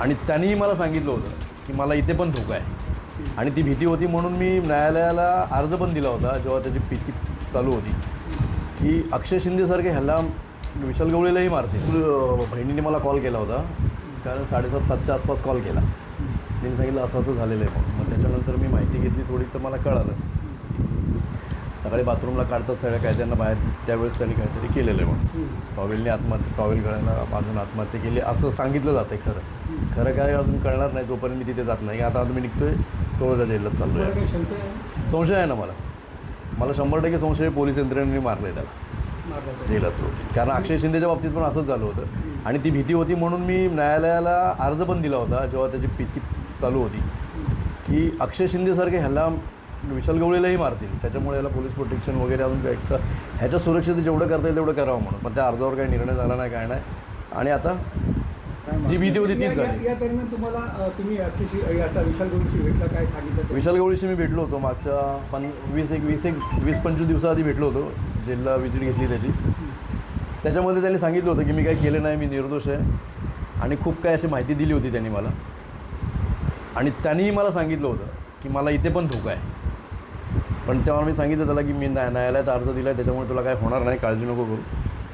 आणि त्यांनीही मला सांगितलं होतं की मला इथे पण धोका आहे. आणि ती भीती होती म्हणून मी न्यायालयाला अर्ज पण दिला होता जेव्हा त्याची पी सी चालू होती. की अक्षय शिंदेसारखे ह्याला विशाल गवळीलाही मारते. बहिणीने मला कॉल केला होता. कारण साडेसात सातच्या आसपास कॉल केला. त्यांनी सांगितलं असं असं झालेलं आहे मग त्याच्यानंतर मी माहिती घेतली थोडी तर मला कळालं. सकाळी बाथरूमला काढतात सगळ्या कायद्यांना बाहेर त्यावेळेस त्यांनी काहीतरी केलेलं आहे म्हणून. टॉवेलने आत्महत्या टॉवेल गळ्याला बांधून आत्महत्या केली असं सांगितलं जातं खरं. खरं काय अजून कळणार नाही जोपर्यंत मी तिथे जात नाही. आता मी निघतोय तोळजा जेललाच चाललो आहे संशय आहे? आहे ना मला? मला शंभर टक्के संशय आहे, पोलीस यंत्रणेने मारलं आहे त्याला. जेलात रोटी कारण अक्षय शिंदेच्या बाबतीत पण असंच झालं होतं. आणि ती भीती होती म्हणून मी न्यायालयाला अर्ज पण दिला होता जेव्हा त्याची पी सी चालू होती. की अक्षय शिंदेसारखे ह्याला विशाल गवळीलाही मारतील. त्याच्यामुळे याला पोलीस प्रोटेक्शन वगैरे अजून काही एक्स्ट्रा ह्याच्या सुरक्षित जेवढं करता येईल तेवढं करावं म्हणून. पण त्या अर्जावर काही निर्णय झाला नाही काय नाही. आणि आता जी भीती होती तीच झाली. या दरम्यान तुम्हाला तुम्ही याचा विशाल गोडशी भेटला काय सांगितलं? विशाल गवळीशी मी भेटलो होतो. मागच्या पन वीस एक वीस एक वीस पंचवीस दिवसाआधी भेटलो होतो. जेलला विजिट घेतली त्याची. त्याच्यामध्ये त्यांनी सांगितलं होतं की मी काही केलं नाही मी निर्दोष आहे. आणि खूप काय अशी माहिती दिली होती त्यांनी मला. आणि त्यांनीही मला सांगितलं होतं की मला इथे पण धोका आहे. पण तेव्हा मी सांगितलं त्याला की मी न्याय न्यायालयात अर्ज दिला आहे त्याच्यामुळे तुला काय होणार नाही काळजी नको करू.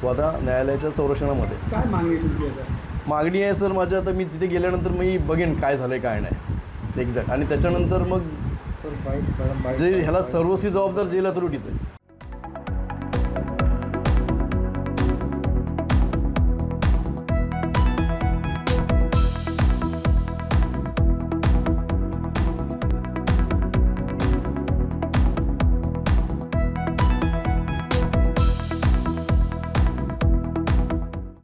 तू आता न्यायालयाच्या संरक्षणामध्ये काय मागणी तुमची आता? मागणी आहे सर माझी आता मी तिथे गेल्यानंतर मी बघेन काय झालं आहे काय नाही. एक्झॅक्ट आणि त्याच्यानंतर मग जे ह्याला सर्वस्वी जबाबदार जेल अथॉरिटीज आहे.